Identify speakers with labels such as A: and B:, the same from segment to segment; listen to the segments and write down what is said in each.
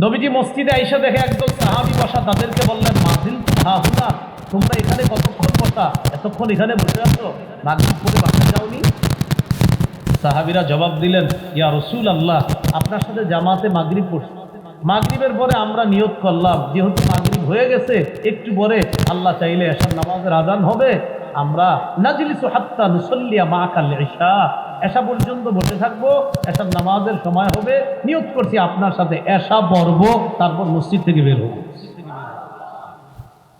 A: নবীজি মসজিদে আইসা দেখে একদল সাহাবি বসা তাদেরকে বললেন মাহিল হাহুনা তোমরা এখানে কতক্ষণ বসা? এতক্ষণ এখানে বসে আছো? মাগরিব করে বাসা যাওনি? সাহাবিরা জবাব দিলেন, ইয়া রসুল আল্লাহ আপনার সাথে জামাতে মাগরিব পড়ছি। মাগরিবের পরে আমরা নিয়োগ করলাম। যেহেতু মাগরিব হয়ে গেছে, একটু পরে আল্লাহ চাইলে এসার নামাজের আজান হবে। আমরা নাজিলিসু হাত্তা নুসল্লিয়া মা কাল ঈশা এসা পর্যন্ত বসে থাকবো এসার নামাজের সময় হবে নিয়ত করছি আপনার সাথে এসা পর্ব তারপর মসজিদ থেকে বের হবো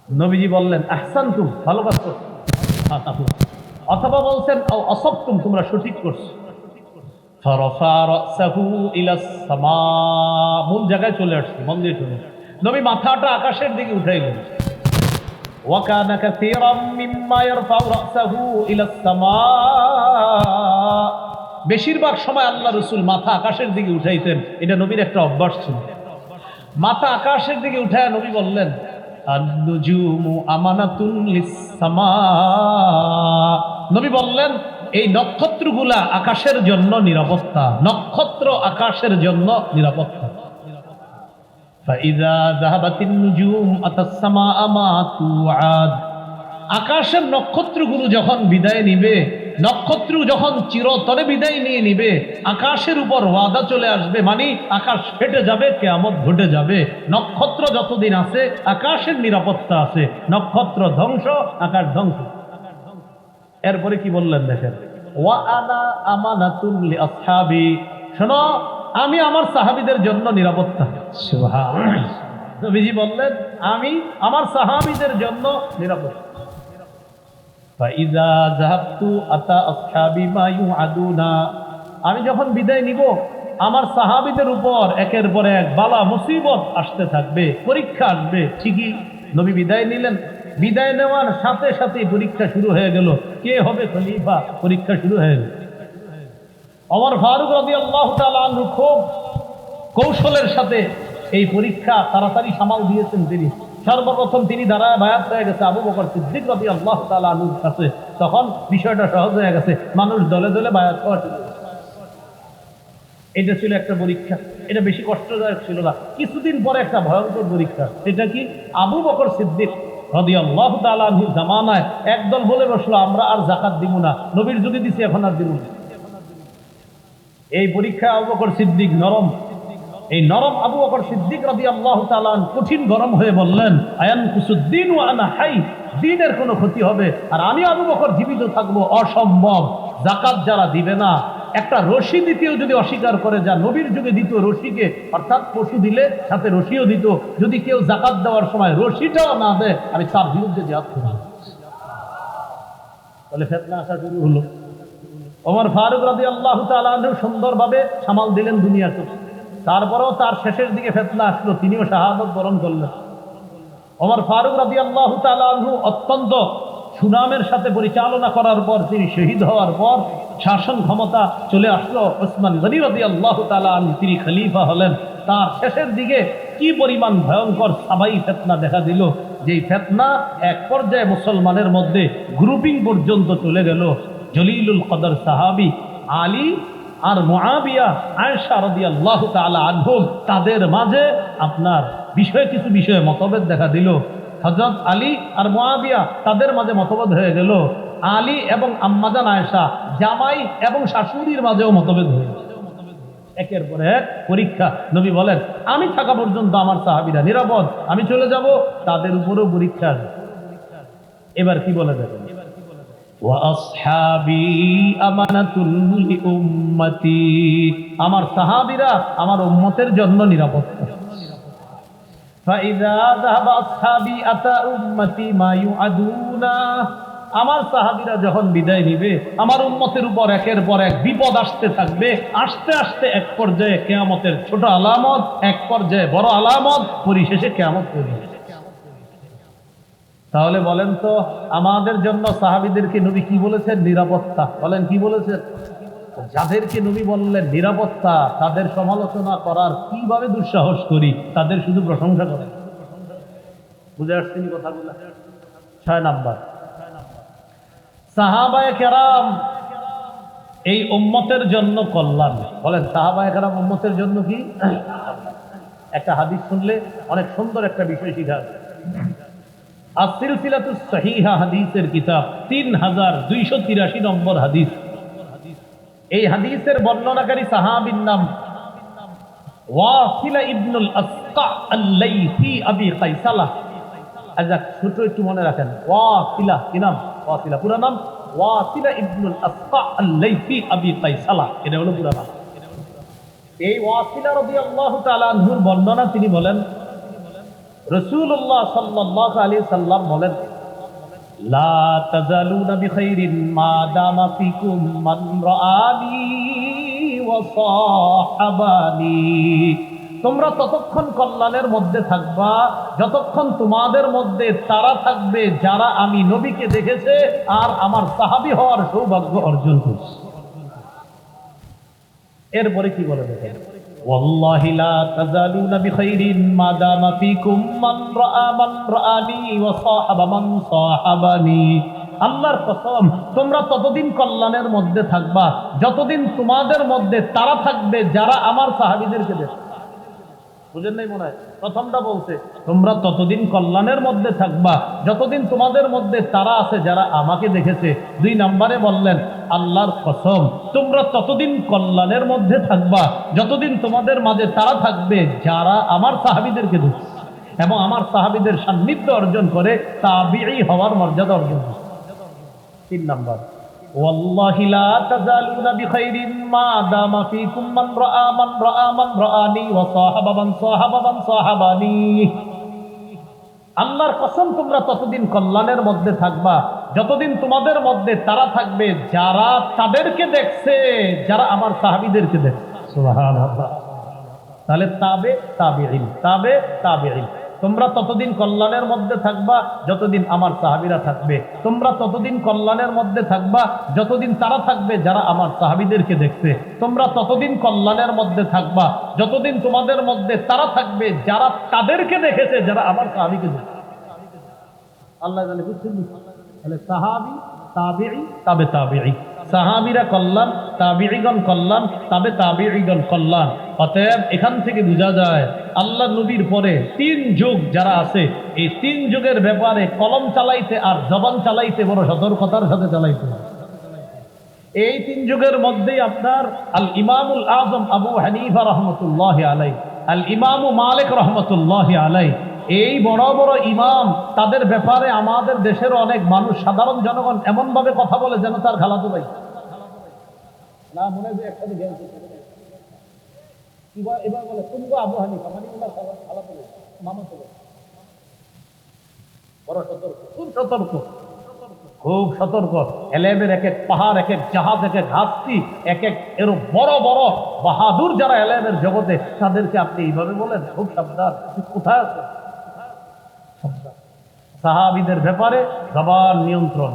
A: নবীজি বললেন আহসান তুম ভালো কাজ করছো হ্যাঁ, তারপর। অথবা বলছেন অসপ্তম তোমরা সঠিক করছো فرفع رأسه إلى السماء মূল জায়গায় চলে আসছে মন্দিরে চলে আসছে। নবী মাথাটা আকাশের দিকে উঠাইলেন وكان كثيرا مما يرفع رأسه إلى السماء বেশিরভাগ সময় আল্লাহ রসুল মাথা আকাশের দিকে উঠাইতেন। এটা নবীর একটা অভ্যাস ছিল। মাথা আকাশের দিকে উঠায় নবী বললেন নবী বললেন, এই নক্ষত্রগুলা আকাশের জন্য নিরাপত্তা, নক্ষত্র আকাশের জন্য নিরাপত্তা। আকাশের নক্ষত্রগুলো যখন বিদায় নিবে নক্ষত্র যখন চিরতরে বিদায় নিয়ে নিবে আকাশের উপর ওয়াদা চলে আসবে মানে আকাশ ফেটে যাবে কেয়ামত ঘটে যাবে। নক্ষত্র যতদিন আছে আকাশের নিরাপত্তা আছে। নক্ষত্র ধ্বংস আকাশ ধ্বংস। এরপরে কি বললেন দেখেন? ওয়া আনা আমানাতুন লি আসহাবি। শোনো আমি আমার সাহাবিদের জন্য নিরাপত্তা। সুবহান নবীজি বললেন আমি আমার সাহাবীদের জন্য নিরাপত্তা। আমি যখন বিদায় নিব, আমার সাহাবিদের উপর একের পর এক বালা মুসিবত আসতে থাকবে, পরীক্ষা আসবে, ঠিকই। নবী বিদায় নিলেন। বিদায় নেওয়ার সাথে সাথে পরীক্ষা শুরু হয়ে গেল। কে হবে খলিফা? পরীক্ষা শুরু হয়ে গেল। আমার ফারুক রবি আল্লাহ খুব কৌশলের সাথে এই পরীক্ষা তাড়াতাড়ি সামাল দিয়েছেন তিনি। সর্বপ্রথম তিনি দাঁড়ায় বায়াত হয়ে গেছে আবু বকর সিদ্দিক রবি আল্লাহ তালুর কাছে। তখন বিষয়টা সহজ হয়ে গেছে, মানুষ দলে দলে বায়াত হওয়া। এটা ছিল একটা পরীক্ষা। এটা বেশি কষ্টদায়ক ছিল না। কিছুদিন পরে একটা ভয়ঙ্কর পরীক্ষা। এটা কি? আবু বকর সিদ্দিক রদি আল্লাহ তালু জামানায় একদল বলে বসল, আমরা আর জাকাত দিব না। নবীর যুগে দিছি, এখন আর দিব না। এই পরীক্ষায় আবু বকর সিদ্দিক নরম। এই নরম আবু বকর সিদ্দিক রবি আল্লাহ তালান কঠিন গরম হয়ে বললেন আয়ান কুসুদ্দিন ও আনা হাই, দিনের কোনো ক্ষতি হবে। আর আমি আবু বকর জীবিত থাকব অসম্ভব। জাকাত যারা দিবে না, একটা রশি দিতেও যদি অস্বীকার করে, যা নবীর যুগে দিত রশিকে, অর্থাৎ পশু দিলে সাথে রশিও দিত, যদি কেউ জাকাত দেওয়ার সময় রশিটাও না দেয়, আমি তার বিরুদ্ধে জাত করি তাহলে ফেতনা আসা শুরু হলো। ওমর ফারুক রাজি আল্লাহ তালু সুন্দরভাবে সামাল দিলেন দুনিয়াকে তারপরেও তার শেষের দিকে ফেতনা আসলো, তিনিও শাহাদত বরণ করলেন। ওমর ফারুক রাজি আল্লাহ তালু অত্যন্ত সুনামের সাথে পরিচালনা করার পর তিনি শহীদ হওয়ার পর শাসন ক্ষমতা চলে আসলো। ওসমান গনি রাজি আল্লাহ তিনি খলিফা হলেন। তার শেষের দিকে কি পরিমাণ ভয়ঙ্কর সাবাই ফেতনা দেখা দিল? যেই ফেতনা এক পর্যায়ে মুসলমানের মধ্যে গ্রুপিং পর্যন্ত চলে গেল। জলিলুল কদর সাহাবি, আলী আর মুআবিয়া আয়েশা রাদিয়াল্লাহু তাআলা আনহুম তাদের মাঝে আপনার বিষয়ে কিছু বিষয়ে মতভেদ দেখা দিল। হযরত আলী আর মুআবিয়া তাদের মাঝে মতভেদ হয়ে গেল। আলী এবং আম্মাজান আয়েশা জামাই এবং শাশুড়ির মাঝেও মতভেদ হয়ে গেল। একের পরে এক পরীক্ষা। নবী বলেন, আমি থাকা পর্যন্ত আমার সাহাবিরা নিরাপদ, আমি চলে যাব, তাদের উপরেও পরীক্ষা। এবার কি বলে দেখেন? আমার সাহাবীরা আমার উম্মতের জন্য নিরাপত্তা আমার সাহাবীরা যখন বিদায় নিবে, আমার উম্মতের উপর একের পর এক বিপদ আসতে থাকবে। আসতে আসতে এক পর্যায়ে কেয়ামতের ছোট আলামত, এক পর্যায়ে বড় আলামত, পরিশেষে কেয়ামত হবে। তাহলে বলেন তো, আমাদের জন্য সাহাবিদেরকে নবী কি বলেছেন? নিরাপত্তা। বলেন, কি বলেছেন? যাদেরকে নবী বললেন নিরাপত্তা, তাদের সমালোচনা করার কীভাবে দুঃসাহস করি? তাদের শুধু প্রশংসা করেন। বুঝে আসছেন কথাগুলো? ছয় নাম্বার। সাহাবায় কেরাম এই উম্মতের জন্য কল্যাণ। বলেন, সাহাবায় কেরাম উম্মতের জন্য কি? একটা হাদিস শুনলে অনেক সুন্দর একটা বিষয় শিখা। যায় আসিলসিলাতুস সহিহা হাদিসের কিতাব তিন হাজার দুইশো তিরাশি নম্বর হাদিস। এই হাদিসের বর্ণনাকারী সাহাবির নাম ওয়াসিলা ইবনুল আসকা আল্লাইসি আবি কাইসালা। আচ্ছা ছোট একটু মনে রাখেন। ওয়াসিলা, কি নাম? ওয়াসিলা, পুরো নাম? ওয়াসিলা ইবনুল আসকা আল্লাইসি আবি কাইসালা। এটা হলো পুরো নাম। এই ওয়াসিলা রাদিয়াল্লাহু তাআলা আনহুর বর্ণনা তিনি বলেন রসুল্লাহ সাল্লাহ আলী সাল্লাম বলেন, লা মা দামা ফিকুম মান রাআনি ওয়া সাহাবানি। তোমরা ততক্ষণ কল্যাণের মধ্যে থাকবা, যতক্ষণ তোমাদের মধ্যে তারা থাকবে যারা আমি নবীকে দেখেছে আর আমার সাহাবী হওয়ার সৌভাগ্য অর্জন করছে। এরপরে কি বলে দেখেন? والله لا تزالون بخير ما دام فيكم من رأى من رآني وصاحب من صاحبني আল্লাহর কসম তোমরা ততদিন কল্যাণের মধ্যে থাকবা যতদিন তোমাদের মধ্যে তারা থাকবে যারা আমার সাহাবীদেরকে দেখে বুঝেন নাই মনে হয়? প্রথমটা বলছে, তোমরা ততদিন কল্যাণের মধ্যে থাকবা। যতদিন তোমাদের মধ্যে তারা আছে, যারা আমাকে দেখেছে। দুই নম্বরে বললেন, আল্লাহর কসম, তোমরা ততদিন কল্যাণের মধ্যে থাকবা। যতদিন তোমাদের মাঝে তারা থাকবে, যারা আমার সাহাবিদেরকে দেখছে এবং আমার সাহাবিদের সান্নিধ্য অর্জন করে তাবিই হওয়ার মর্যাদা অর্জন করে তিন নম্বর। والله لا تزالون بخير ما دام فيكم من رأى من رأى من رآني وصاحب من صاحب من صاحبني আল্লাহর কসম তোমরা ততদিন কল্যাণের মধ্যে থাকবা যতদিন তোমাদের মধ্যে তারা থাকবে যারা তাদেরকে দেখছে যারা আমার সাহাবিদেরকে দেখছে সুবহানাল্লাহ তাহলে তাবে তাবিঈন তাবে তাবিঈন তোমরা ততদিন কল্যাণের মধ্যে থাকবা যতদিন আমার সাহাবিরা থাকবে। তোমরা ততদিন কল্যাণের মধ্যে থাকবা যতদিন তারা থাকবে যারা আমার সাহাবিদেরকে দেখছে। তোমরা ততদিন কল্যাণের মধ্যে থাকবা যতদিন তোমাদের মধ্যে তারা থাকবে যারা তাদেরকে দেখেছে, যারা আমার সাহাবিকে দেখছে। আল্লাহ বুঝছেন তাহলে সাহাবি, তাবিঈ, তাবে তাবিঈ। সাহাবিরা কল্যাণ, তাবিঈগণ কল্যাণ, তাবে তাবিঈগণ কল্যাণ। অতএব এখান থেকে বোঝা যায়, আল্লাহ নবীর পরে তিন যুগ যারা আছে, এই তিন যুগের ব্যাপারে কলম চালাইতে আর জবান চালাইতে বড় সতর্কতার সাথে চালাইতে এই তিন যুগের মধ্যেই আপনার আল ইমামুল আজম আবু হানিফা রহমতুল্লাহ আলাই আল ইমামু মালিক রহমতুল্লাহ আলাই এই বড় বড় ইমাম, তাদের ব্যাপারে আমাদের দেশের অনেক মানুষ সাধারণ জনগণ এমনভাবে কথা বলে যেন তার খালাতো ভাই। না মনে হয় একসাথে জ্ঞান। এবার এবার বলে তুমি আবু হানিফা মানে ওনার খালা- ভাই, মামাতো ভাই। বড় সতর্ক খুব সতর্ক খুব সতর্ক এলেমের এক এক পাহাড় এক এক জাহাজ এক এক এক এক এর বড় বড় বাহাদুর যারা এলেমের জগতে তাদেরকে আপনি এইভাবে বলেন খুব সাবধান কোথায় সাবধান। সাহাবিদের ব্যাপারে জবান নিয়ন্ত্রণ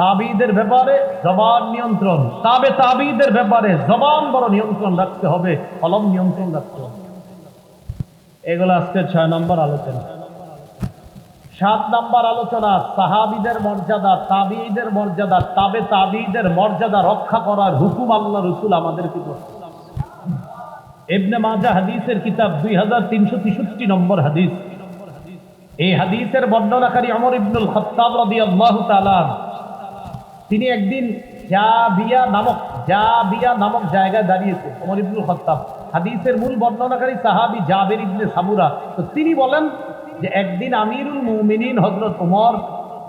A: তাবিদের ব্যাপারে জবান নিয়ন্ত্রণ। তাবে তাবিদের ব্যাপারে জবান বড় নিয়ন্ত্রণ রাখতে হবে, কলম নিয়ন্ত্রণ রাখতে হবে। এগুলো আজকে ছয় নম্বর আলোচনা। সাত নম্বর আলোচনা, সাহাবিদের মর্যাদা, তাবিদের মর্যাদা, তাবে তাবিদের মর্যাদা রক্ষা করার হুকুম আল্লাহ রসুল আমাদেরকে করছে মাজা হাদিসের কিতাব দুই হাজার তিনশো তেষট্টি নম্বর হাদিস। এই হাদিসের বর্ণনাকারী অমর ইবনুল খত্তাব রাদিয়াল্লাহু তাআলা তিনি একদিন জাবিয়া নামক জাবিয়া নামক জায়গায় দাঁড়িয়েছে অমর ইবনুল খত্তাব। হাদিসের মূল বর্ণনাকারী সাহাবী জাবের ইবনে সামুরা। তো তিনি বলেন যে, একদিন আমিরুল মুমিনিন হজরত ওমর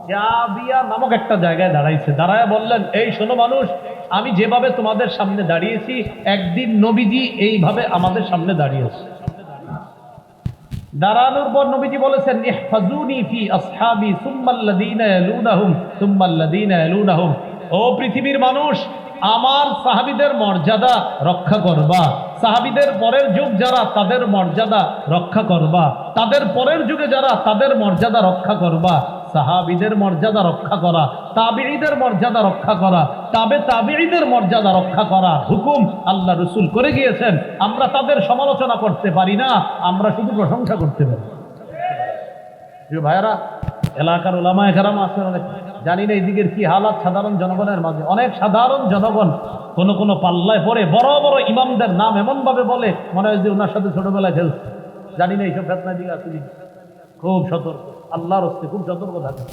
A: জাবিয়া নামক একটা জায়গায় দাঁড়াইছে। দাঁড়ায় বললেন, এই শোনো মানুষ, আমি যেভাবে তোমাদের সামনে দাঁড়িয়েছি, একদিন নবীজি এইভাবে আমাদের সামনে দাঁড়িয়েছে। দাঁড়ানোর পর নবীজি বলেছেন, ইহফাজুনি ফি আসহাবি সুম্মাল্লাযীনা ইয়ালুনাহুম সুম্মাল্লাযীনা ইয়ালুনাহুম। ও পৃথিবীর মানুষ, আমার সাহাবীদের মর্যাদা রক্ষা করবা। সাহাবীদের পরের যুগ যারা, তাদের মর্যাদা রক্ষা করবা। তাদের পরের যুগে যারা, তাদের মর্যাদা রক্ষা করবা। সাহাবীদের মর্যাদা রক্ষা করা, তাবিঈদের মর্যাদা রক্ষা করা, তাবে তাবিঈদের মর্যাদা রক্ষা করা হুকুম আল্লাহ রসুল করে গিয়েছেন। আমরা তাদের সমালোচনা করতে পারি না, আমরা শুধু প্রশংসা করতে পারি। ভাইয়েরা, এলাকার ওলামায় ঘেরাম আছে অনেক। জানি না এইদিকের কি হালাত, সাধারণ জনগণের মাঝে। অনেক সাধারণ জনগণ কোনো কোনো পাল্লায় পড়ে, বড় বড় ইমামদের নাম এমন ভাবে বলে, মনে হয় যে ওনার সাথে ছোটবেলায় খেলছে। জানি না এইসব ফেতনা দিকে আসলে খুব সতর্ক। আল্লাহর হস্তে খুব সতর্ক থাকে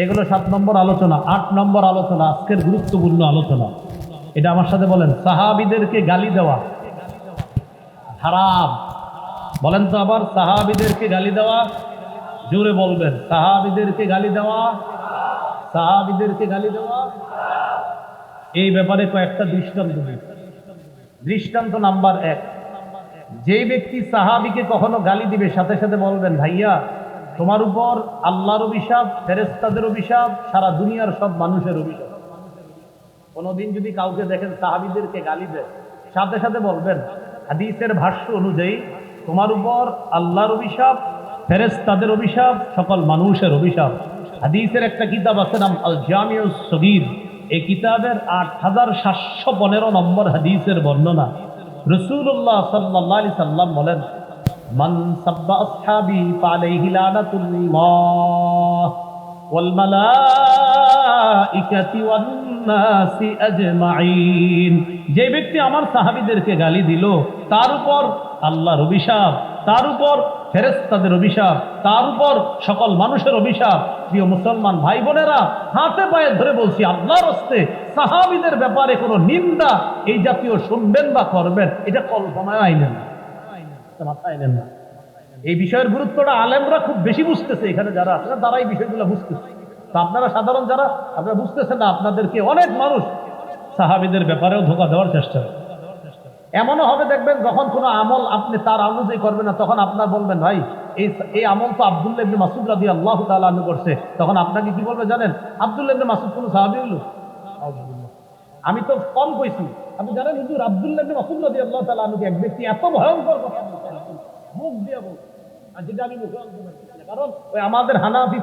A: এগুলো সাত নম্বর আলোচনা, আট নম্বর আলোচনা, আজকের গুরুত্বপূর্ণ আলোচনা। এটা আমার সাথে বলেন, সাহাবিদেরকে গালি দেওয়া। হারাম। বলেন তো আবার, সাহাবিদেরকে গালি দেওয়া? জোরে বলবেন, সাহাবিদেরকে গালি দেওয়া? সাহাবিদেরকে গালি দেওয়া? এই ব্যাপারে কয়েকটা দৃষ্টান্ত দৃষ্টান্ত নাম্বার এক যে ব্যক্তি সাহাবিকে কখনো গালি দিবে, সাথে সাথে বলবেন, ভাইয়া তোমার উপর আল্লাহর অভিশাপ ফেরেস্তাদের অভিশাপ, সারা দুনিয়ার সব মানুষের অভিশাপ। কোনোদিন যদি কাউকে দেখেন সাহাবিদেরকে গালি দেয়, সাথে সাথে বলবেন, হাদিসের ভাষ্য অনুযায়ী তোমার উপর আল্লাহর অভিশাপ ফেরেস্তাদের অভিশাপ, সকল মানুষের অভিশাপ। হাদিসের একটা কিতাব আছে নাম আল জামিউ সগির। এই কিতাবের আট হাজার সাতশো পনেরো নম্বর হাদিসের বর্ণনা। রসুল্লাহ সাল্লাহ আলি সাল্লাম বলেন সাব্বা আসহাবি ফালাইহি লানাতুল্লাহ ওয়াল মালাইকাতি ওয়ান নাসি আজমাইন। যে ব্যক্তি আমার সাহাবীদেরকে গালি দিল, তার উপর আল্লাহর অভিশাপ, তার উপর ফেরেস্তাদের অভিশাপ, তার উপর সকল মানুষের অভিশাপ, প্রিয় মুসলমান ভাই বোনেরা হাতে পায়ে ধরে বলছি, আল্লাহর হস্তে সাহাবিদের ব্যাপারে কোনো নিন্দা এই জাতীয় শুনবেন বা করবেন, এটা কল্পনায় আইনেন না। মাথায় আইনেন না। এই বিষয়ের গুরুত্বটা আলেমরা খুব বেশি বুঝতেছে এখানে যারা আছে, তারা এই বিষয়গুলো বুঝতেছে। আপনারা সাধারণ যারা, আপনারা বুঝতেছেন না, আপনাদেরকে অনেক মানুষ সাহাবিদের ব্যাপারেও ধোকা দেওয়ার চেষ্টা করে। এমনও হবে, দেখবেন, যখন কোনো আমল আপনি তার অনুযায়ী করবেন না, তখন আপনার বলবেন, ভাই, এই এই আমল তো আবদুল্লাহ ইবনে মাসুদ রাদি আল্লাহ আনহু করছে। তখন আপনাকে কি বলবে জানেন? আবদুল্লাহ ইবনে মাসুদ কোনো সাহাবী হলো? আমি তো কম কইছি। আপনি জানেন হুজুর আবদুল্লাহ ইবনে মাসুদ আল্লাহ তাআলা আনহুকে এক ব্যক্তি এত ভয়ঙ্কর কথা মুখ দিয়ে বলছে আর যেটা আমি মুখে কারণ ওই আমাদের হানাফি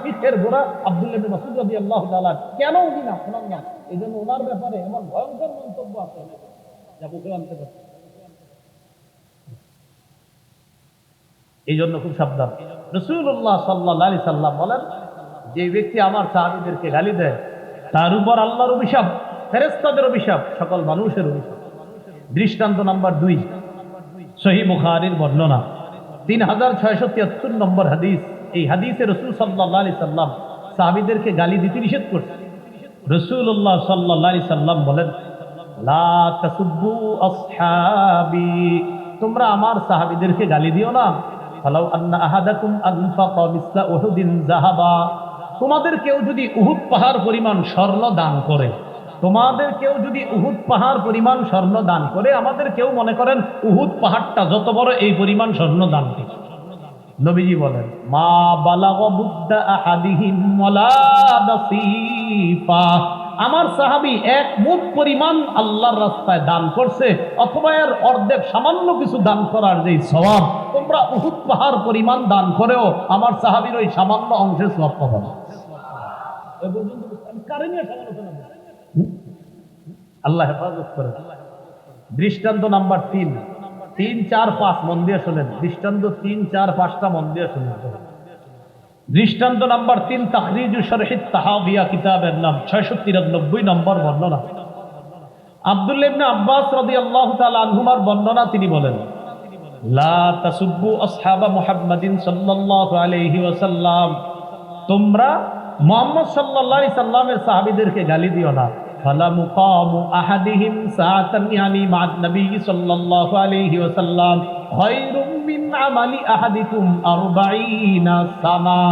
A: আবদুল্লাহ ইবনে মাসুদ কেন উনি না শোনান না? এই জন্য ওনার ব্যাপারে ভয়ঙ্কর মন্তব্য আছে। যা মুখে আনতে পারছি এই জন্য খুব সাবধান। রসুল্লাহ সাল্লাহ আলি সাল্লাম বলেন, যে ব্যক্তি আমার সাহাবিদেরকে গালি দেয়, তার উপর আল্লাহর অভিশাপ। ফেরেস্তাদের অভিশাপ, সকল মানুষের অভিশাপ। দৃষ্টান্ত নাম্বার দুই, সহি বুখারির বর্ণনা। তিন হাজার ছয়শো তিয়াত্তর নম্বর হাদিস। এই হাদিসে রসুল সাল্লাহ আলি সাল্লাম সাহাবিদেরকে গালি দিতে নিষেধ করছে। রসুল্লাহ সাল্লাহ আলি সাল্লাম বলেন তোমরা আমার সাহাবিদেরকে গালি দিও না। ফালাউ আন্না আহাদাকুম মিসলা উহুদিন যাহাবা তোমাদের কেউ যদি উহুদ পাহাড় পরিমাণ স্বর্ণ দান করে তোমাদের কেউ যদি উহুদ পাহাড় পরিমাণ স্বর্ণ দান করে, আমাদের কেউ মনে করেন উহুদ পাহাড়টা যত বড়, এই পরিমাণ স্বর্ণ দান করে। নবীজি বলেন, মা আমার সাহাবী এক মুঠ পরিমাণ আল্লাহর রাস্তায় দান করছে, অথবা এর অর্ধেক সামান্য কিছু দান করার যে স্বভাব, তোমরা উহুদ পাহাড় পরিমাণ দান করেও আমার সাহাবীর ওই সামান্য অংশের সওয়াব পাবে না এই পর্যন্ত বুঝতে- আমি কারে নিয়ে সমালোচনা করছি? হুম? আল্লাহ হেফাজত করে দৃষ্টান্ত নাম্বার তিন। তিন, চার, পাঁচ, মন দিয়ে শোনেন। দৃষ্টান্ত তিন, চার, পাঁচটা মন দিয়ে শোনেন। দৃষ্টান্ত নাম্বার তিন তাহরিজু শরহিদ তাহাবিয়া কিতাবের নাম। ছয়শো তিরানব্বই নম্বর বর্ণনা। আব্দুল্লাহ ইবনে আব্বাস রাদিয়াল্লাহু তাআলা আনহুমার বর্ণনা তিনি বলেন, লা তাসুব্বু আসহাবা মুহাম্মাদিন সাল্লাল্লাহু আলাইহি ওয়াসাল্লাম। তোমরা মুহাম্মদ সাল্লাল্লাহু আলাইহি সাল্লামের সাহাবীদেরকে গালি দিও না। ফালা মুকামু আহাদিহিম সাআতান ইয়ানি মা'আন নবী সাল্লাল্লাহু আলাইহি ওয়াসাল্লাম খায়রুম আমালি আহাদিকুম 40 সানা।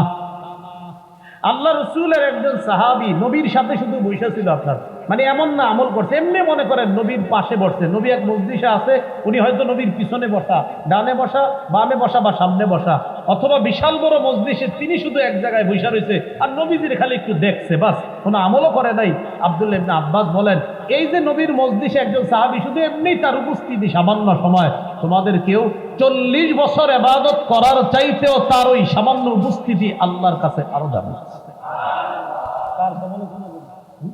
A: আল্লাহ রসুলের একজন সাহাবি নবীর সাথে শুধু বৈশা ছিল আপনার। মানে এমন না আমল করছে। এমনি মনে করেন নবীর পাশে বসছে। নবী এক মসজিষে আছে উনি হয়তো নবীর পিছনে বসা ডানে বসা বামে বসা বা সামনে বসা। অথবা বিশাল বড় মসজিষে তিনি শুধু এক জায়গায় বৈশা রয়েছে আর নবীজির খালি একটু দেখছে বাস। কোনো আমলও করে নাই। আব্দুল্লাহ ইবনে আব্বাস বলেন এই যে নবীর মসজিষে একজন সাহাবি শুধু এমনি তার উপস্থিতি সামান্য সময় তোমাদের কেউ চল্লিশ বছর এবাদত করার চাইতেও তার ওই সামান্য উপস্থিতি আল্লাহর কাছে আরও দামি তার সমালোচনা করবে। হুম?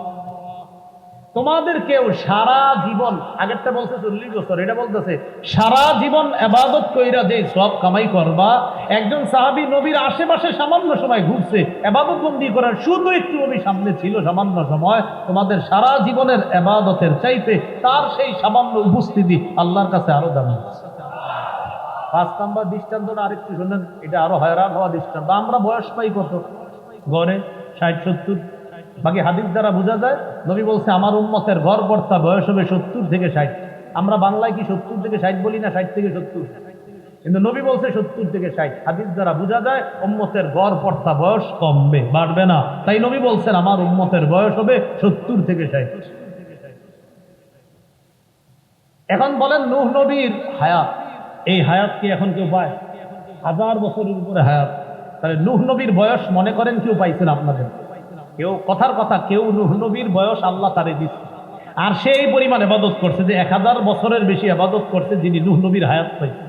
A: তোমাদের কেউ সারা জীবন, আগেরটা বলছে চল্লিশ বছর, এটা বলতেছে, সারা জীবন এবাদত কইরা যে সব কামাই করবা, একজন সাহাবী নবীর আশেপাশে সামান্য সময় ঘুরছে এবাদত বন্দি করার শুধু একটু নবী সামনে ছিল সামান্য সময়, তোমাদের সারা জীবনের এবাদতের চাইতে তার সেই সামান্য উপস্থিতি আল্লাহর কাছে আরও দামি। পাঁচ নাম্বার দৃষ্টান্তটা আরেকটু শোনেন, এটা আরও হয়রান হওয়া দৃষ্টান্ত, আমরা বয়স পাই কত? গড়ে ষাট, সত্তর? বাকি হাদিস দ্বারা বোঝা যায়, নবী বলছে, আমার উম্মতের গড় কর্তা বয়স হবে সত্তর থেকে ষাট। আমরা বাংলায় কি সত্তর থেকে ষাট বলি না ষাট থেকে সত্তর? কিন্তু নবী বলছে সত্তর থেকে ষাট। হাদিস দ্বারা বোঝা যায়, উম্মতের গড় কর্তা বয়স কমবে, বাড়বে না। তাই নবী বলছেন, আমার উম্মতের বয়স হবে সত্তর থেকে ষাট। এখন বলেন, নূহ নবীর হায়াত, এই হায়াত কি এখন কেউ পায়? হাজার বছরের উপরে হায়াত। তাহলে নূহ নবীর বয়স মনে করেন কেউ পাইছেন আপনাদের? কেউ কথার কথা, কেউ নবীর বয়স আল্লাহ তারে দিচ্ছে। আর সে এই পরিমাণ আবাদত করছে যে এক হাজার বছরের বেশি আবাদত করছে যিনি নূহ নবীর হায়াত পাইছে।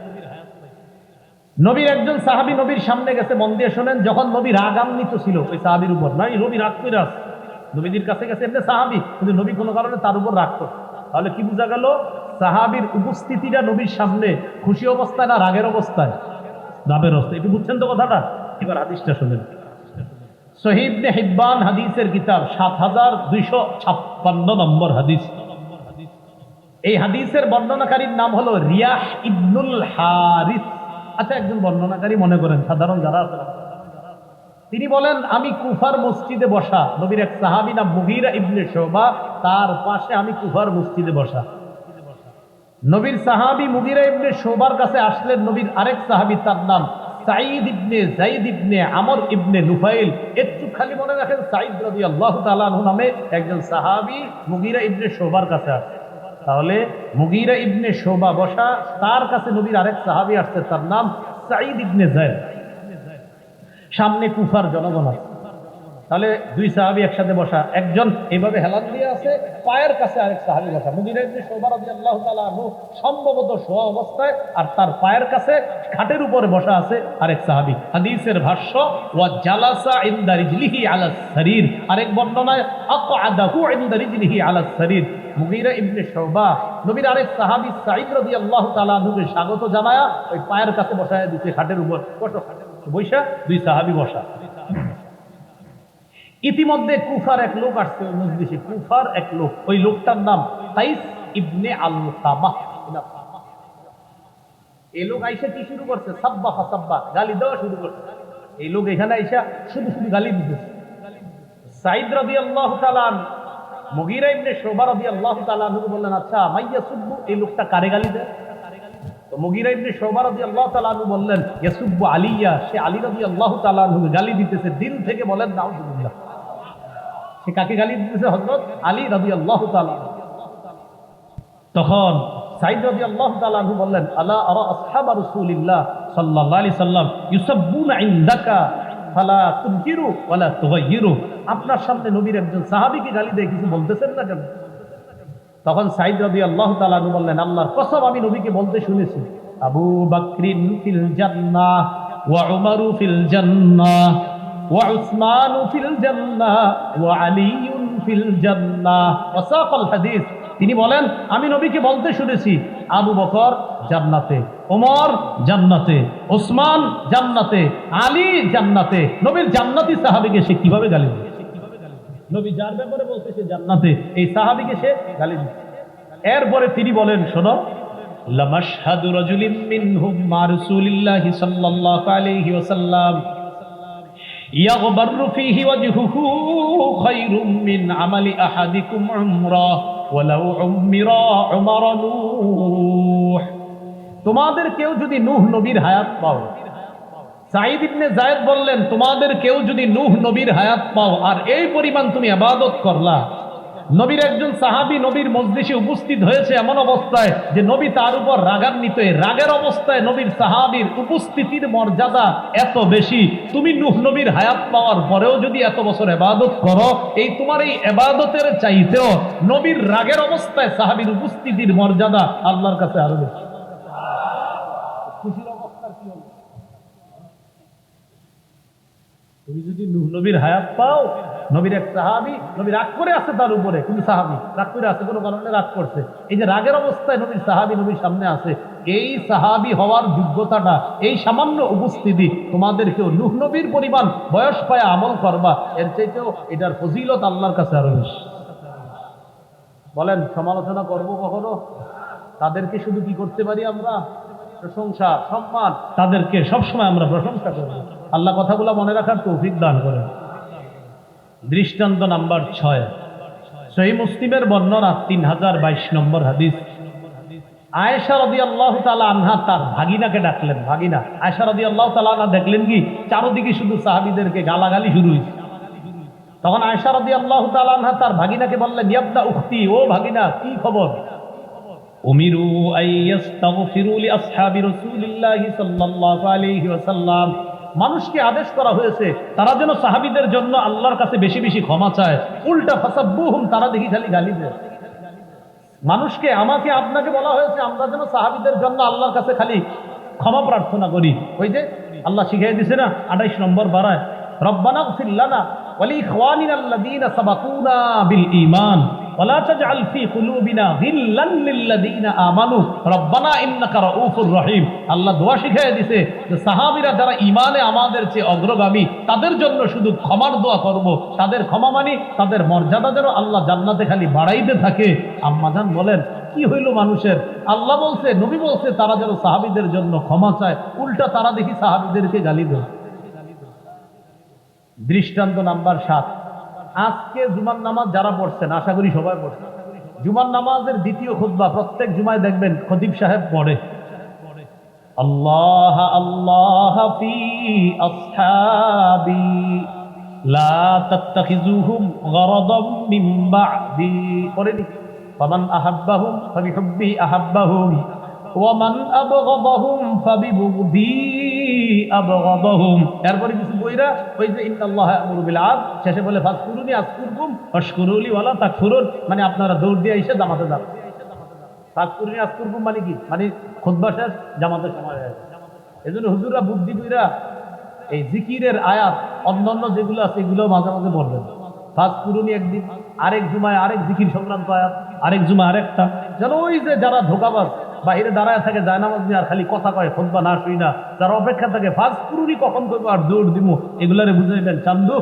A: নবীর একজন সাহাবী নবীর সামনে গেছে, মন দিয়ে শোনেন, যখন নবী রাগান্বিত ছিল, ওই সাহাবির উপর নয় নবী রাগ করে আসছে। নবীদের কাছে গেছে, এমনি সাহাবি, কিন্তু নবী কোনো কারণে তার উপর রাগ করছে। তাহলে কি বোঝা গেল? সাহাবির উপস্থিতিটা নবীর সামনে খুশি অবস্থায় না রাগের অবস্থায়? রাবের অবস্থায় একটু বুঝছেন তো কথাটা? এবার হাদিসটা শোনেন। শহীদ হিব্বান হাদিসের কিতাব সাত হাজার দুইশো ছাপ্পান্ন নম্বর হাদিস। এই হাদিসের বর্ণনাকারীর নাম হলো রিয়াহ ইবনুল হারিস। আচ্ছা একজন বর্ণনাকারী মনে করেন, সাধারণ যারা তিনি বলেন, আমি কুফার মসজিদে বসা, নবীর এক সাহাবি নাম মুগিরা ইবনে শোভা তার পাশে আমি কুফার মসজিদে বসা। নবীর সাহাবি মুগিরা ইবনে শোবার কাছে আসলেন, নবীর আরেক সাহাবি তার নাম সাঈদ ইবনে জাইদ ইবনে আমর ইবনে নুফাইল একটু খালি মনে রাখেন, সাঈদ রবি আল্লাহ তালাহ নামে একজন সাহাবি মুগিরা ইবনে শোবার কাছে আসে। তাহলে মুগিরা ইবনে শোভা বসা, তার কাছে নবীর আরেক সাহাবি আসছে, তার নাম সাঈদ ইবনে জাইদ সামনে কুফার জনগণ আছে। তাহলে দুই সাহাবি একসাথে বসা। একজন এইভাবে হেলান দিয়ে আছে, পায়ের কাছে আরেক সাহাবি বসা। মুগিরা ইবনে আনহু সম্ভবত শোয়া অবস্থায়, আর তার পায়ের কাছে খাটের উপরে বসা আছে আরেক সাহাবি। হাদিসের ভাষ্য, ওয়া জালাসা ইনদা রিজলিহি আলা সারির। আরেক বর্ণনায় আকআদাহু ইনদা রিজলিহি আলা সারির। মুগিরা ইবনে শোভা নবীর আরেক সাহাবি সাঈদ রাদিয়াল্লাহু তাআলা আনহুকে স্বাগত জানায়া ওই পায়ের কাছে বসায় দিতে খাটের উপর। বসো বৈশা দুই সাহাবি বসা। ইতিমধ্যে কুফার এক লোক আসছে, ওই মজলিসে। কুফার এক লোক। ওই লোকটার নাম তাইস ইবনে আল তামাহ এই লোক আইসা কি শুরু করছে? সাব্বা ফাসাব্বা গালি দেওয়া শুরু করছে। এই লোক এখানে আইসা শুধু শুধু গালি দিতেছে সাইদ রবি আল্লাহ তালান মুগিরা ইবনে শোভা রবি আল্লাহ তালানকে বললেন আচ্ছা মাইয়া সুব্বু, এই লোকটা কারে গালি দেয়? তো মুগিরা ইবনে শোভা রবি আল্লাহ তালানু বললেন, ইয়াসুব্বু আলিয়া। সে আলী রবি আল্লাহ তালানহুকে গালি দিতেছে। দিল থেকে বলেন, নাউজুবিল্লাহ। সে কাকে গালি দিতেছে হজরত আলী রবি আল্লাহ তখন আল্লাহ বললেন, আলা আরা আসহাব রাসূলিল্লাহ সাল্লাল্লাহু আলাইহি সাল্লাম ইউসাব্বুনা ইনদাকা ফালা তুনকিরু ওয়ালা তুগাইয়িরু আপনার সামনে একজন গালি দিয়ে, কিছু বলতেছেন না কেন? তখন আল্লাহ বললেন, আল্লাহর কসম, আমি নবীকে বলতে শুনেছি। আবু বাকরিন ফিল জান্নাহ ওয়া উমারু ফিল ফিল জান্নাহ ওয়া আলিয়ুন ফিল জান্নাহ। ওয়াসাকাল হাদিস। তিনি বলেন, আমি নবীকে বলতে শুনেছি, আবু বকর জান্নাতে, ওমর জান্নাতে, ওসমান জান্নাতে, আলী জান্নাতে। নবীর জান্নাতি সাহাবিকে সে কীভাবে গালি দিবে? নবী যার ব্যাপারে বলতে সে জান্নাতে, এই সাহাবিকে সে গালি দিচ্ছে এরপরে তিনি বলেন, শোনো, লামাশহাদু মিনহুম সাল্লাল্লাহু আলাইহি ওয়াসাল্লাম তোমাদের কেউ যদি নুহ নবীর হায়াত পাও সাইদ ইবনে জায়েদ বললেন, তোমাদের কেউ যদি নুহ নবীর হায়াত পাও, আর এই পরিমাণ তুমি আবাদত করলা নবীর একজন সাহাবী নবীর মজলিসে উপস্থিত হয়েছে এমন অবস্থায় যে নবী তার উপর রাগান্বিত। রাগের অবস্থায় নবীর সাহাবীর উপস্থিতির মর্যাদা এত বেশি। তুমি নুহ নবীর হায়াত পাওয়ার পরেও যদি এত বছর এবাদত করো, এই তোমার এই এবাদতের চাইতেও নবীর রাগের অবস্থায় সাহাবীর উপস্থিতির মর্যাদা আল্লাহর কাছে আরও বেশি। খুশির অবস্থার কি হলো তুমি যদি নবীর হায়াত পাও, নবীর এক সাহাবি, নবী রাগ করে আছে তার উপরে কিন্তু সাহাবি রাগ করে আছে, কোনো কারণে রাগ করছে। এই যে রাগের অবস্থায় নবীর সাহাবি নবীর সামনে আছে, এই সাহাবি হওয়ার যোগ্যতাটা, এই সামান্য উপস্থিতি তোমাদেরকেও নূহ নবীর পরিমাণ বয়স পায় আমল করবা, এর চাইতেও এটার ফজিলত আল্লাহর কাছে আরও বেশি। বলেন, সমালোচনা করব কখনো? তাদেরকে শুধু কি করতে পারি আমরা? প্রশংসা, সম্মান, তাদেরকে সবসময় আমরা প্রশংসা করব। আল্লাহ কথাগুলো মনে রাখার তৌফিক দান করেন। দৃষ্টান্ত নাম্বার ছয়। সহি মুসলিমের বর্ণনা তিন হাজার বাইশ নম্বর হাদিস। আয়েশা রদি আল্লাহ তালা আনহা তার ভাগিনাকে ডাকলেন। ভাগিনা, আয়েশা রদি আল্লাহ তালা আনহা দেখলেন কি? চারোদিকে শুধু সাহাবিদেরকে গালাগালি শুরু হয়েছে। তখন আয়েশা রদি আল্লাহ তালা আনহা তার ভাগিনাকে বললেন, ইয়াবদা উক্তি ও ভাগিনা, কি খবর? উমিরু আইয়াস্তাগফিরু লিআসহাবি রাসূলিল্লাহি সাল্লাল্লাহু আলাইহি ওয়াসাল্লাম। মানুষকে আদেশ করা হয়েছে, তারা যেন সাহাবিদের জন্য আল্লাহর কাছে বেশি বেশি ক্ষমা চায়। উল্টা ফাসাব্বুহুম, তারা দেখি খালি গালি দেয়। মানুষকে আমাকে আপনাকে বলা হয়েছে, আমরা যেন সাহাবিদের জন্য আল্লাহর কাছে খালি ক্ষমা প্রার্থনা করি। ওই যে আল্লাহ শিখিয়ে দিছে না, আঠাইশ নম্বর বাড়ায় রব্বানা ফিল্লানা ওয়ালি ইখওয়ানিনা আল্লাযীনা সাবাকুনা বিল ঈমান। আম্মাজান বলেন, কি হইল মানুষের? আল্লাহ বলছে, নবী বলছে, তারা যেন সাহাবিদের জন্য ক্ষমা চায়। উল্টা তারা দেখি সাহাবিদেরকে গালি দেয়। দৃষ্টান্ত নাম্বার সাত। আজকে জুমার নামাজ যারা পড়ছেন, আশা করি সবাই পড়ছেন। জুমার নামাজের দ্বিতীয় খুতবা প্রত্যেক জুমায় দেখবেন, খতিব সাহেব পড়ে। আল্লাহ আল্লাহ ফি আসহাবি, লা ওয়ামান এরপরে কিছু বইরা ওই যে ইন্নাল্লাহ বিল আদল শেষে বলে ফাসকুরুনি আসকুরকুম ওয়ালা তাকফুরুন। মানে আপনারা দৌড় দিয়ে এসে জামাতে যান। ফাসকুরুনি আসকুরকুম মানে কি? মানে খুতবা শেষ জামাতের সময় বুদ্ধি কইরা এই জিকিরের আয়াত, অন্যান্য যেগুলো আছে, এগুলো মাঝে মাঝে বলবেন। ফার্স্ট পুরুনি একদিন, আরেক জুমায় আরেক জিকির সংক্রান্ত আয়াত, আরেক জুমায় আরেকটা। যেন ওই যে যারা ধোকাবাজ বাহিরে দাঁড়ায় থাকে, জায়নামাজ নিয়ে আর খালি কথা কয় খোদবা না শুই না। যারা অপেক্ষা থাকে ফার্স্ট পুরুনি কখন করব আর দৌড় দিব এগুলারে বুঝাইবেন চান্দু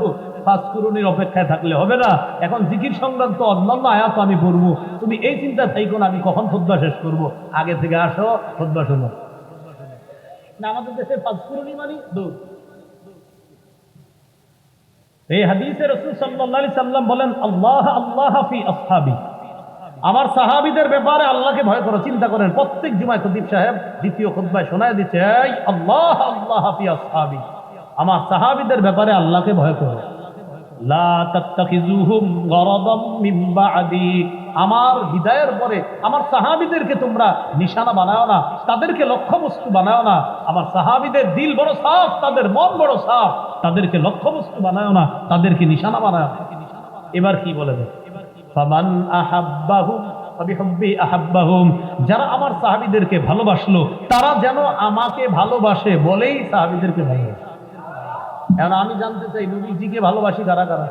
A: ফার্স্ট পুরুনির অপেক্ষায় থাকলে হবে না। এখন জিকির সংক্রান্ত অন্যান্য আয়াত আমি করব তুমি এই চিন্তা থাইকো না, আমি কখন খোদবা শেষ করব? আগে থেকে আসো খোদবা শোনো। না, আমাদের দেশে ফার্স্ট পুরুনি মানি দৌড়। এই হাদিসে রসুল সাল্লাহ সাল্লাম বলেন, আল্লাহ আল্লাহ ফি আসহাবি। আমার সাহাবিদের ব্যাপারে আল্লাহকে ভয় করো চিন্তা করেন। প্রত্যেক জুমায় সদীপ সাহেব দ্বিতীয় খুদ্ায় শোনায় দিচ্ছে আল্লাহ আল্লাহ ফি আসহাবি। আমার সাহাবিদের ব্যাপারে আল্লাহকে ভয় করো। আমার বিদায়ের পরে আমার সাহাবিদেরকে তোমরা নিশানা বানাও না, তাদেরকে লক্ষ্যবস্তু বানাও না। আমার সাহাবিদের দিল বড় সাফ, তাদের মন বড় সাফ, তাদেরকে লক্ষ্যবস্তু বানাও না, তাদেরকে নিশানা বানাও এবার কি বলে দেয় ফামান আহাব্বাহুম। যারা আমার সাহাবিদেরকে ভালোবাসলো, তারা যেন আমাকে ভালোবাসে বলেই সাহাবিদেরকে ভালোবাসে। এখন আমি জানতে চাই, নবীজিকে ভালোবাসি কারা কারা?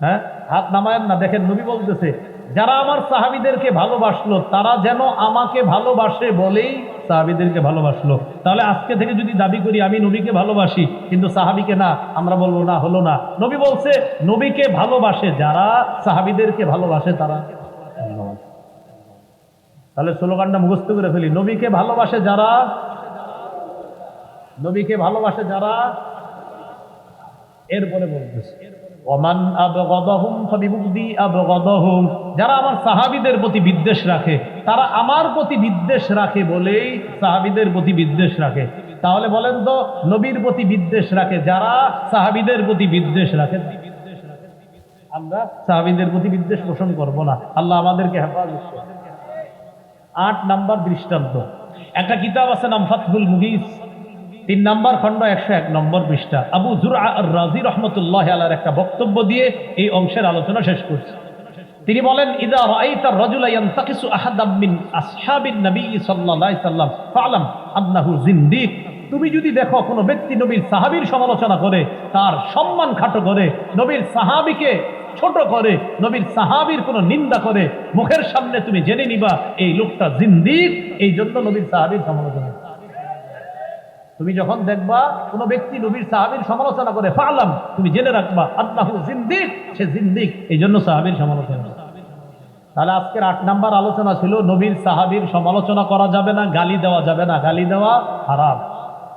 A: হ্যাঁ? হাত নামায়েন না, দেখেন নবী বলতেছে যারা আমার সাহাবিদেরকে ভালোবাসলো, তারা যেন আমাকে ভালোবাসে বলেই সাহাবিদেরকে ভালোবাসলো। তাহলে আজকে থেকে যদি দাবি করি, আমি নবীকে ভালোবাসি, কিন্তু সাহাবিকে না, আমরা বলব না, হলো না। নবী বলছে, নবীকে ভালোবাসে, যারা সাহাবিদেরকে ভালোবাসে, তারা তাহলে স্লোগানটা মুখস্থ করে ফেলি। নবীকে ভালোবাসে যারা, নবীকে ভালোবাসে যারা, এরপরে বলতেছে। ওমান আবগদহুম ফাবিবুগদি আবগদহুম। যারা আমার সাহাবীদের প্রতি বিদ্বেষ রাখে, তারা আমার প্রতি বিদ্বেষ রাখে বলেই সাহাবীদের প্রতি বিদ্বেষ রাখে। তাহলে বলেন তো, নবীর প্রতি বিদ্বেষ রাখে যারা সাহাবীদের প্রতি বিদ্বেষ রাখে? আমরা সাহাবিদের প্রতি বিদ্বেষ পোষণ করব না। আল্লাহ আমাদেরকে হেফাজত আট নাম্বার দৃষ্টান্ত। একটা কিতাব আছে নাম ফাতহুল মুগিস। তিন নাম্বার খণ্ড একশো এক নম্বর পৃষ্ঠা। আবু জুর রাজি রহমতুল্লাহ আলার একটা বক্তব্য দিয়ে এই অংশের আলোচনা শেষ করছে। তিনি বলেন তুমি যদি দেখো কোনো ব্যক্তি নবীর সাহাবীর সমালোচনা করে, তার সম্মান খাটো করে, নবীর সাহাবীকে ছোট করে, নবীর সাহাবীর কোনো নিন্দা করে, মুখের সামনে তুমি জেনে নিবা, এই লোকটা জিন্দিক, এই জন্য নবীর সাহাবীর সমালোচনা। তুমি যখন দেখবা কোনো ব্যক্তি নবীর সাহাবীর সমালোচনা করে, ফালাম তুমি জেনে রাখবা আল্লাহু জিন্দিক সে জিন্দিক এই জন্য সাহাবীর সমালোচনা। তাহলে আজকের আট নাম্বার আলোচনা ছিল, নবীর সাহাবীর সমালোচনা করা যাবে না, গালি দেওয়া যাবে না, গালি দেওয়া হারাম।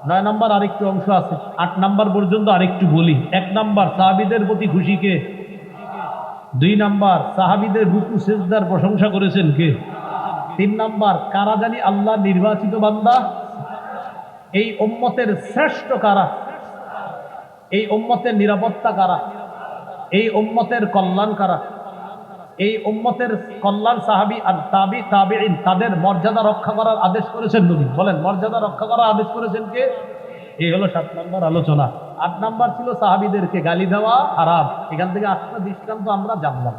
A: নয় নাম্বার আরেকটু অংশ আছে, আট নাম্বার পর্যন্ত আরেকটু বলি। এক নাম্বার, সাহাবীদের প্রতি খুশি কে? দুই নাম্বার, সাহাবীদের রুকু সেজদার প্রশংসা করেছেন কে? তিন নাম্বার, কারা জানি আল্লাহ নির্বাচিত বান্দা? এই উম্মতের শ্রেষ্ঠ কারা? এই উম্মতের নিরাপত্তা কারা? এই উম্মতের কল্যাণ কারা? এই উম্মতের কল্যাণ সাহাবি আর তাবি, তাবিঈন, তাদের মর্যাদা রক্ষা করার আদেশ করেছেন নবী। বলেন, মর্যাদা রক্ষা করার আদেশ করেছেন কে? এই হলো সাত নম্বর আলোচনা। আট নম্বর ছিল সাহাবিদেরকে গালি দেওয়া হারাম। এখান থেকে আটটা দৃষ্টান্ত আমরা জানলাম।